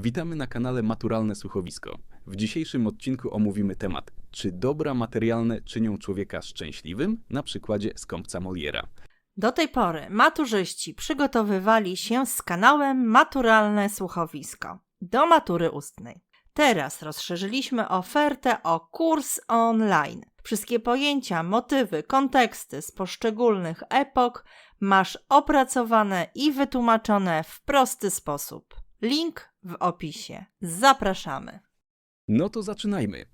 Witamy na kanale Maturalne Słuchowisko. W dzisiejszym odcinku omówimy temat, czy dobra materialne czynią człowieka szczęśliwym, na przykładzie skąpca Moliera. Do tej pory maturzyści przygotowywali się z kanałem Maturalne Słuchowisko do matury ustnej. Teraz rozszerzyliśmy ofertę o kurs online. Wszystkie pojęcia, motywy, konteksty z poszczególnych epok masz opracowane i wytłumaczone w prosty sposób. Link w opisie. Zapraszamy. No to zaczynajmy.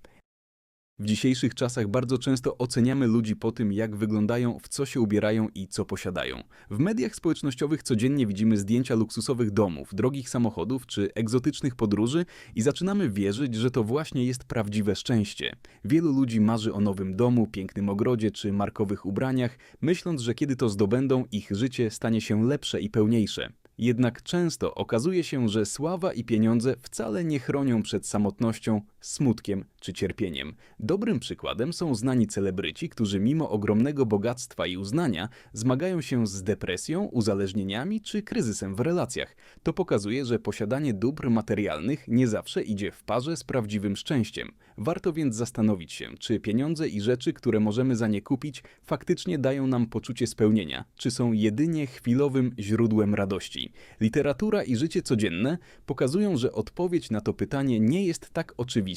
W dzisiejszych czasach bardzo często oceniamy ludzi po tym, jak wyglądają, w co się ubierają i co posiadają. W mediach społecznościowych codziennie widzimy zdjęcia luksusowych domów, drogich samochodów czy egzotycznych podróży i zaczynamy wierzyć, że to właśnie jest prawdziwe szczęście. Wielu ludzi marzy o nowym domu, pięknym ogrodzie czy markowych ubraniach, myśląc, że kiedy to zdobędą, ich życie stanie się lepsze i pełniejsze. Jednak często okazuje się, że sława i pieniądze wcale nie chronią przed samotnością, smutkiem czy cierpieniem. Dobrym przykładem są znani celebryci, którzy mimo ogromnego bogactwa i uznania zmagają się z depresją, uzależnieniami czy kryzysem w relacjach. To pokazuje, że posiadanie dóbr materialnych nie zawsze idzie w parze z prawdziwym szczęściem. Warto więc zastanowić się, czy pieniądze i rzeczy, które możemy za nie kupić, faktycznie dają nam poczucie spełnienia, czy są jedynie chwilowym źródłem radości. Literatura i życie codzienne pokazują, że odpowiedź na to pytanie nie jest tak oczywista,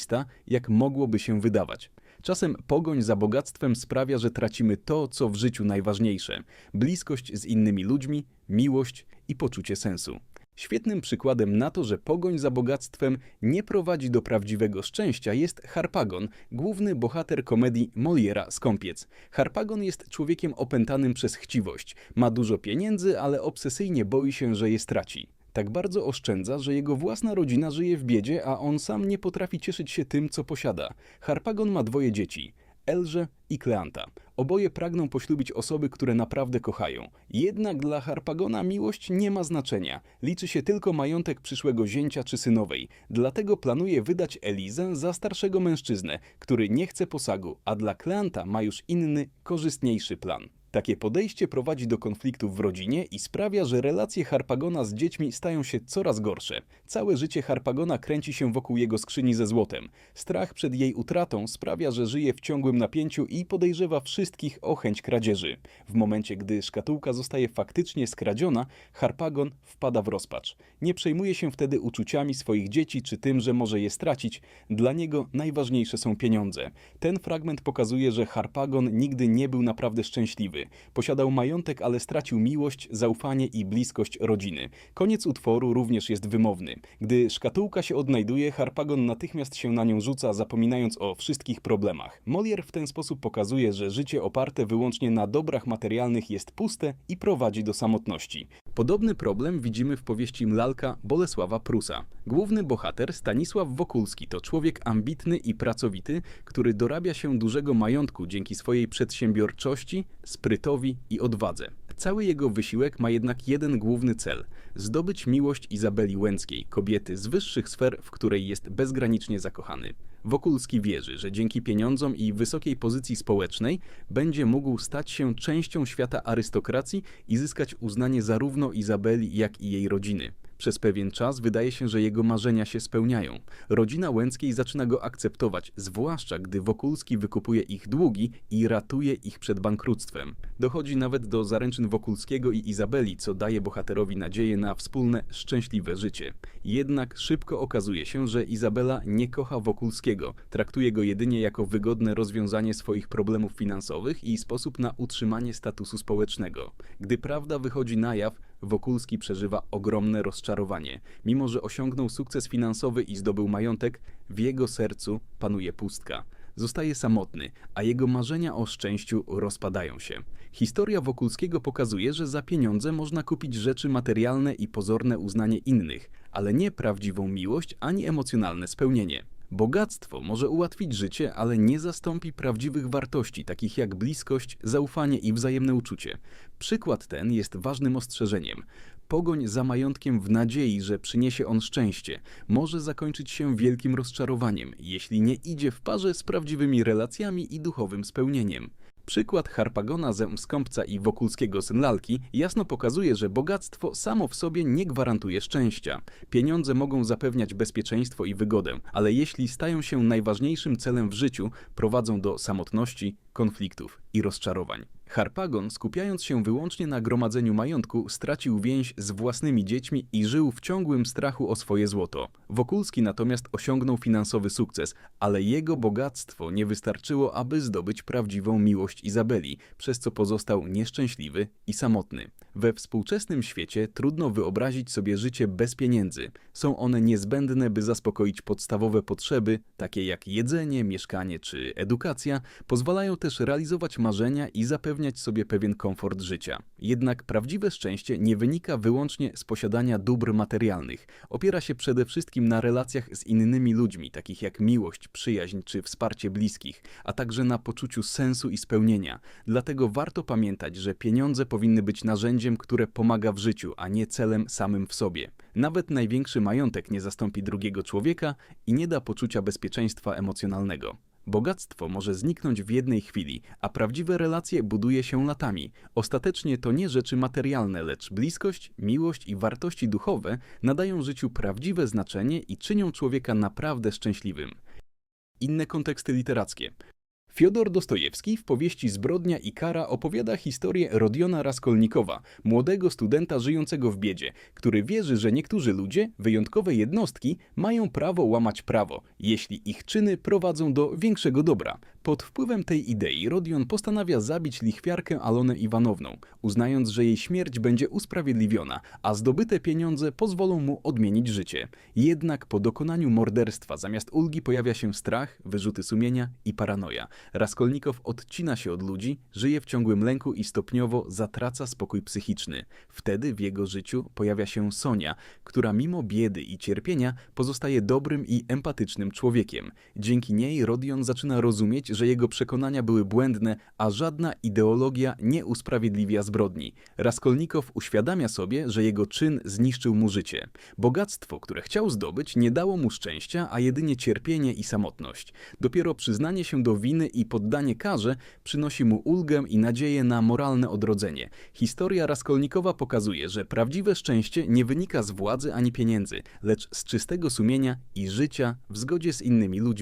jak mogłoby się wydawać. Czasem pogoń za bogactwem sprawia, że tracimy to, co w życiu najważniejsze bliskość z innymi ludźmi, miłość i poczucie sensu. Świetnym przykładem na to, że pogoń za bogactwem nie prowadzi do prawdziwego szczęścia jest Harpagon, główny bohater komedii Moliera Skąpiec. Harpagon jest człowiekiem opętanym przez chciwość. Ma dużo pieniędzy, ale obsesyjnie boi się, że je straci. Tak bardzo oszczędza, że jego własna rodzina żyje w biedzie, a on sam nie potrafi cieszyć się tym, co posiada. Harpagon ma dwoje dzieci. Elże i Kleanta. Oboje pragną poślubić osoby, które naprawdę kochają. Jednak dla Harpagona miłość nie ma znaczenia. Liczy się tylko majątek przyszłego zięcia czy synowej. Dlatego planuje wydać Elizę za starszego mężczyznę, który nie chce posagu, a dla Kleanta ma już inny, korzystniejszy plan. Takie podejście prowadzi do konfliktów w rodzinie i sprawia, że relacje Harpagona z dziećmi stają się coraz gorsze. Całe życie Harpagona kręci się wokół jego skrzyni ze złotem. Strach przed jej utratą sprawia, że żyje w ciągłym napięciu i podejrzewa wszystkich o chęć kradzieży. W momencie, gdy szkatułka zostaje faktycznie skradziona, Harpagon wpada w rozpacz. Nie przejmuje się wtedy uczuciami swoich dzieci czy tym, że może je stracić. Dla niego najważniejsze są pieniądze. Ten fragment pokazuje, że Harpagon nigdy nie był naprawdę szczęśliwy. Posiadał majątek, ale stracił miłość, zaufanie i bliskość rodziny. Koniec utworu również jest wymowny. Gdy szkatułka się odnajduje, Harpagon natychmiast się na nią rzuca, zapominając o wszystkich problemach. Molière w ten sposób pokazuje, że życie oparte wyłącznie na dobrach materialnych jest puste i prowadzi do samotności. Podobny problem widzimy w powieści Mlalka Bolesława Prusa. Główny bohater Stanisław Wokulski to człowiek ambitny i pracowity, który dorabia się dużego majątku dzięki swojej przedsiębiorczości, sprytowi i odwadze. Cały jego wysiłek ma jednak jeden główny cel zdobyć miłość Izabeli Łęckiej, kobiety z wyższych sfer, w której jest bezgranicznie zakochany. Wokulski wierzy, że dzięki pieniądzom i wysokiej pozycji społecznej będzie mógł stać się częścią świata arystokracji i zyskać uznanie zarówno Izabeli, jak i jej rodziny. Przez pewien czas wydaje się, że jego marzenia się spełniają. Rodzina Łęckiej zaczyna go akceptować, zwłaszcza gdy Wokulski wykupuje ich długi i ratuje ich przed bankructwem. Dochodzi nawet do zaręczyn Wokulskiego i Izabeli, co daje bohaterowi nadzieję na wspólne, szczęśliwe życie. Jednak szybko okazuje się, że Izabela nie kocha Wokulskiego, traktuje go jedynie jako wygodne rozwiązanie swoich problemów finansowych i sposób na utrzymanie statusu społecznego. Gdy prawda wychodzi na jaw, Wokulski przeżywa ogromne rozczarowanie. Mimo, że osiągnął sukces finansowy i zdobył majątek, w jego sercu panuje pustka. Zostaje samotny, a jego marzenia o szczęściu rozpadają się. Historia Wokulskiego pokazuje, że za pieniądze można kupić rzeczy materialne i pozorne uznanie innych, ale nie prawdziwą miłość ani emocjonalne spełnienie. Bogactwo może ułatwić życie, ale nie zastąpi prawdziwych wartości, takich jak bliskość, zaufanie i wzajemne uczucie. Przykład ten jest ważnym ostrzeżeniem. Pogoń za majątkiem w nadziei, że przyniesie on szczęście, może zakończyć się wielkim rozczarowaniem, jeśli nie idzie w parze z prawdziwymi relacjami i duchowym spełnieniem. Przykład Harpagona ze i Wokulskiego syn lalki jasno pokazuje, że bogactwo samo w sobie nie gwarantuje szczęścia. Pieniądze mogą zapewniać bezpieczeństwo i wygodę, ale jeśli stają się najważniejszym celem w życiu, prowadzą do samotności, konfliktów i rozczarowań. Harpagon, skupiając się wyłącznie na gromadzeniu majątku, stracił więź z własnymi dziećmi i żył w ciągłym strachu o swoje złoto. Wokulski natomiast osiągnął finansowy sukces, ale jego bogactwo nie wystarczyło, aby zdobyć prawdziwą miłość Izabeli, przez co pozostał nieszczęśliwy i samotny. We współczesnym świecie trudno wyobrazić sobie życie bez pieniędzy. Są one niezbędne, by zaspokoić podstawowe potrzeby, takie jak jedzenie, mieszkanie czy edukacja, pozwalają też realizować marzenia i zapewniać sobie pewien komfort życia. Jednak prawdziwe szczęście nie wynika wyłącznie z posiadania dóbr materialnych. Opiera się przede wszystkim na relacjach z innymi ludźmi, takich jak miłość, przyjaźń czy wsparcie bliskich, a także na poczuciu sensu i spełnienia. Dlatego warto pamiętać, że pieniądze powinny być narzędziem, które pomaga w życiu, a nie celem samym w sobie. Nawet największy majątek nie zastąpi drugiego człowieka i nie da poczucia bezpieczeństwa emocjonalnego. Bogactwo może zniknąć w jednej chwili, a prawdziwe relacje buduje się latami. Ostatecznie to nie rzeczy materialne, lecz bliskość, miłość i wartości duchowe nadają życiu prawdziwe znaczenie i czynią człowieka naprawdę szczęśliwym. Inne konteksty literackie. Fiodor Dostojewski w powieści Zbrodnia i kara opowiada historię Rodiona Raskolnikowa, młodego studenta żyjącego w biedzie, który wierzy, że niektórzy ludzie, wyjątkowe jednostki, mają prawo łamać prawo, jeśli ich czyny prowadzą do większego dobra. Pod wpływem tej idei Rodion postanawia zabić lichwiarkę Alonę Iwanowną, uznając, że jej śmierć będzie usprawiedliwiona, a zdobyte pieniądze pozwolą mu odmienić życie. Jednak po dokonaniu morderstwa zamiast ulgi pojawia się strach, wyrzuty sumienia i paranoja. Raskolnikow odcina się od ludzi, żyje w ciągłym lęku i stopniowo zatraca spokój psychiczny. Wtedy w jego życiu pojawia się Sonia, która mimo biedy i cierpienia pozostaje dobrym i empatycznym człowiekiem. Dzięki niej Rodion zaczyna rozumieć, że jego przekonania były błędne, a żadna ideologia nie usprawiedliwia zbrodni. Raskolnikow uświadamia sobie, że jego czyn zniszczył mu życie. Bogactwo, które chciał zdobyć, nie dało mu szczęścia, a jedynie cierpienie i samotność. Dopiero przyznanie się do winy i poddanie karze przynosi mu ulgę i nadzieję na moralne odrodzenie. Historia Raskolnikowa pokazuje, że prawdziwe szczęście nie wynika z władzy ani pieniędzy, lecz z czystego sumienia i życia w zgodzie z innymi ludźmi.